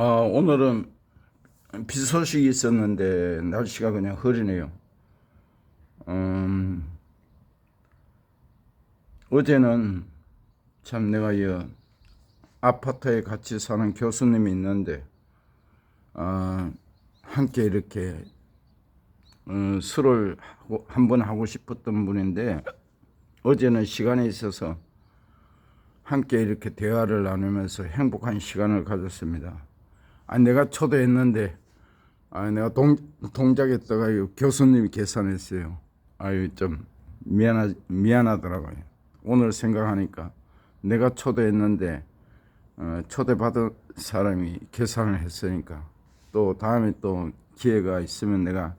아, 오늘은 비 소식이 있었는데 날씨가 그냥 흐리네요. 음, 어제는 참 내가 이 아파트에 같이 사는 교수님이 있는데 아, 함께 이렇게 어, 술을 한번 하고 싶었던 분인데 어제는 시간이 있어서 함께 이렇게 대화를 나누면서 행복한 시간을 가졌습니다. 아, 내가 초대했는데, 아, 내가 동, 동작했다가 이 교수님이 계산했어요. 아유, 좀 미안하, 미안하더라고요. 오늘 생각하니까 내가 초대했는데, 어, 초대받은 사람이 계산을 했으니까 또 다음에 또 기회가 있으면 내가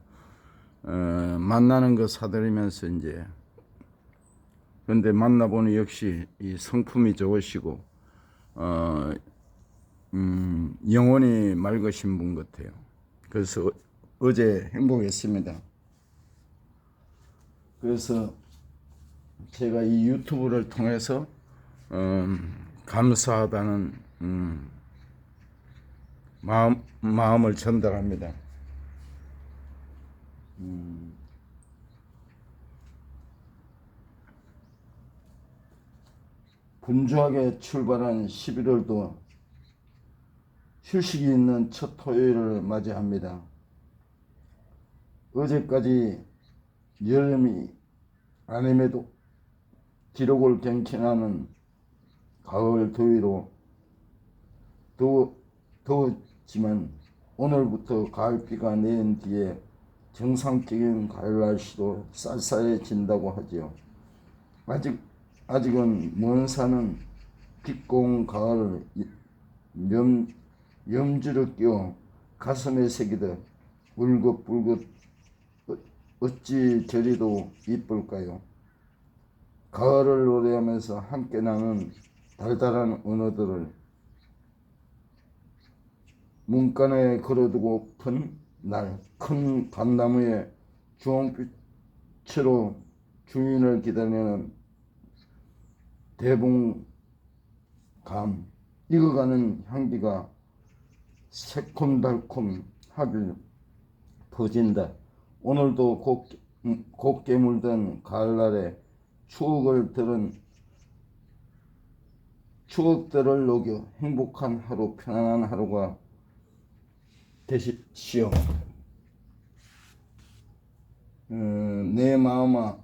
어, 만나는 거 사드리면서 이제 근데 만나보니 역시 이 성품이 좋으시고 어, 음, 영혼이 맑으신 분 같아요. 그래서 어- 어제 행복했습니다. 그래서 제가 이 유튜브를 통해서 음, 감사하다는 음, 마음, 마음을 전달합니다. 분주하게 출발한 11월도 휴식이 있는 첫 토요일을 맞이합니다. 어제까지 여름이 아님에도 기록을 경신하는 가을 더위로 더워, 더웠지만 오늘부터 가을비가 내린 뒤에 정상적인 가을 날씨도 쌀쌀해진다고 하지요. 아직 아직은 먼 산은 빛고운 가을 염 염주를 끼워 가슴에 새기듯 울긋불긋 어- 어찌 저리도 이쁠까요? 가을을 노래하면서 함께 나눈 달달한 언어들을 문간에 걸어두고픈 날큰 감나무에 주홍빛으로 주인을 기다리는 대봉감 익어가는 향기가 새콤달콤하길 퍼진다. 오늘도 곱, 음, 곱게 물든 가을날에 추억을 들은 추억들을 녹여 행복한 하루 편안한 하루가 되십시오. 어, 내 마음아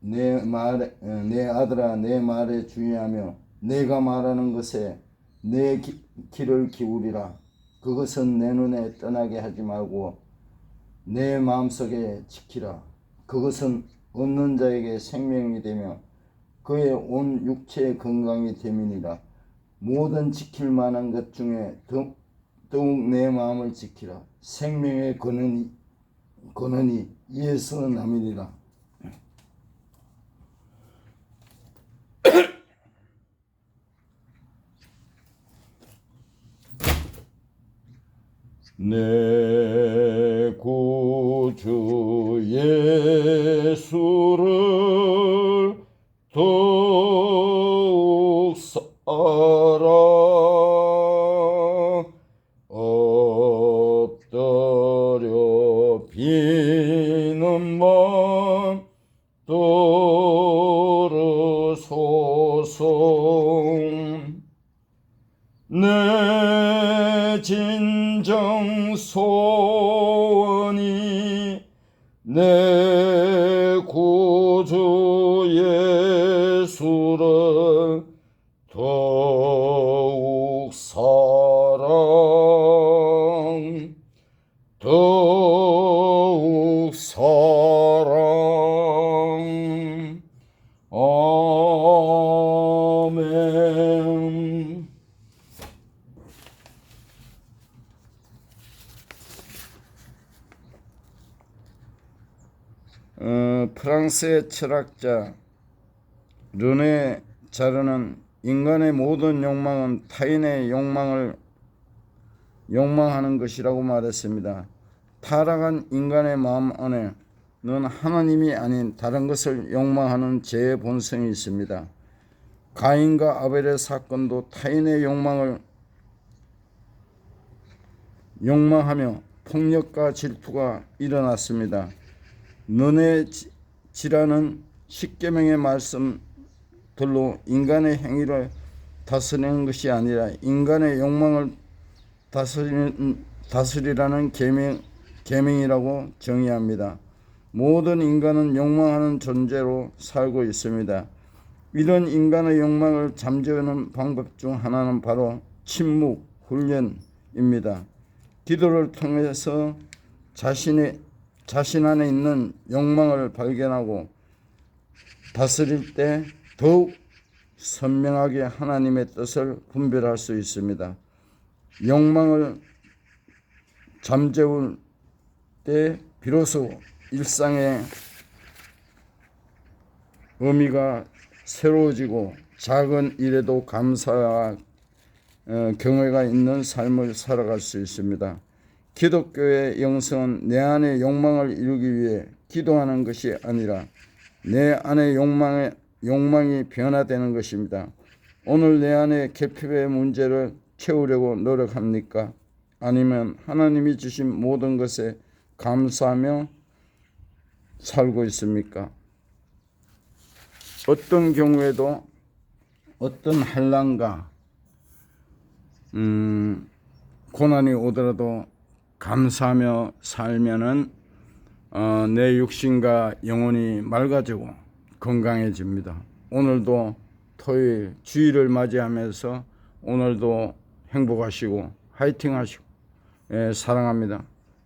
내 말에 어, 내 아들아 내 말에 주의하며 내가 말하는 것에 내 기, 귀를 기울이라 그것은 내 눈에 떠나게 하지 말고 내 마음속에 지키라. 그것은 얻는 자에게 생명이 되며 그의 온 육체의 건강이 됨이니라. 모든 지킬 만한 것 중에 더, 더욱 내 마음을 지키라. 생명의 근원이 근원이 이에서 남이니라 내 구주 예수를 더욱 사랑 엎드려 비는 맘 소원이 내 프랑스의 철학자 르네 자르는 인간의 모든 욕망은 타인의 욕망을 욕망하는 것이라고 말했습니다. 타락한 인간의 마음 안에 는 하나님이 아닌 다른 것을 욕망하는 제 본성이 있습니다. 가인과 아벨의 사건도 타인의 욕망을 욕망하며 폭력과 질투가 일어났습니다. 너네 지- 지라는 십계명의 말씀들로 인간의 행위를 다스리는 것이 아니라 인간의 욕망을 다스리는 다스리라는 계명 계명이라고 정의합니다. 모든 인간은 욕망하는 존재로 살고 있습니다. 이런 인간의 욕망을 잠재우는 방법 중 하나는 바로 침묵 훈련입니다. 기도를 통해서 자신의 자신 안에 있는 욕망을 발견하고 다스릴 때 더욱 선명하게 하나님의 뜻을 분별할 수 있습니다. 욕망을 잠재울 때 비로소 일상의 의미가 새로워지고 작은 일에도 감사와 어, 경외가 있는 삶을 살아갈 수 있습니다. 기독교의 영성은 내 안의 욕망을 이루기 위해 기도하는 것이 아니라 내 안의 욕망의 욕망이 변화되는 것입니다. 오늘 내 안의 계급의 문제를 채우려고 노력합니까? 아니면 하나님이 주신 모든 것에 감사하며 살고 있습니까? 어떤 경우에도 어떤 한란과 음, 고난이 오더라도 감사하며 살면은 어, 내 육신과 영혼이 맑아지고 건강해집니다. 오늘도 토요일 주일을 맞이하면서 오늘도 행복하시고 화이팅하시고 예, 사랑합니다.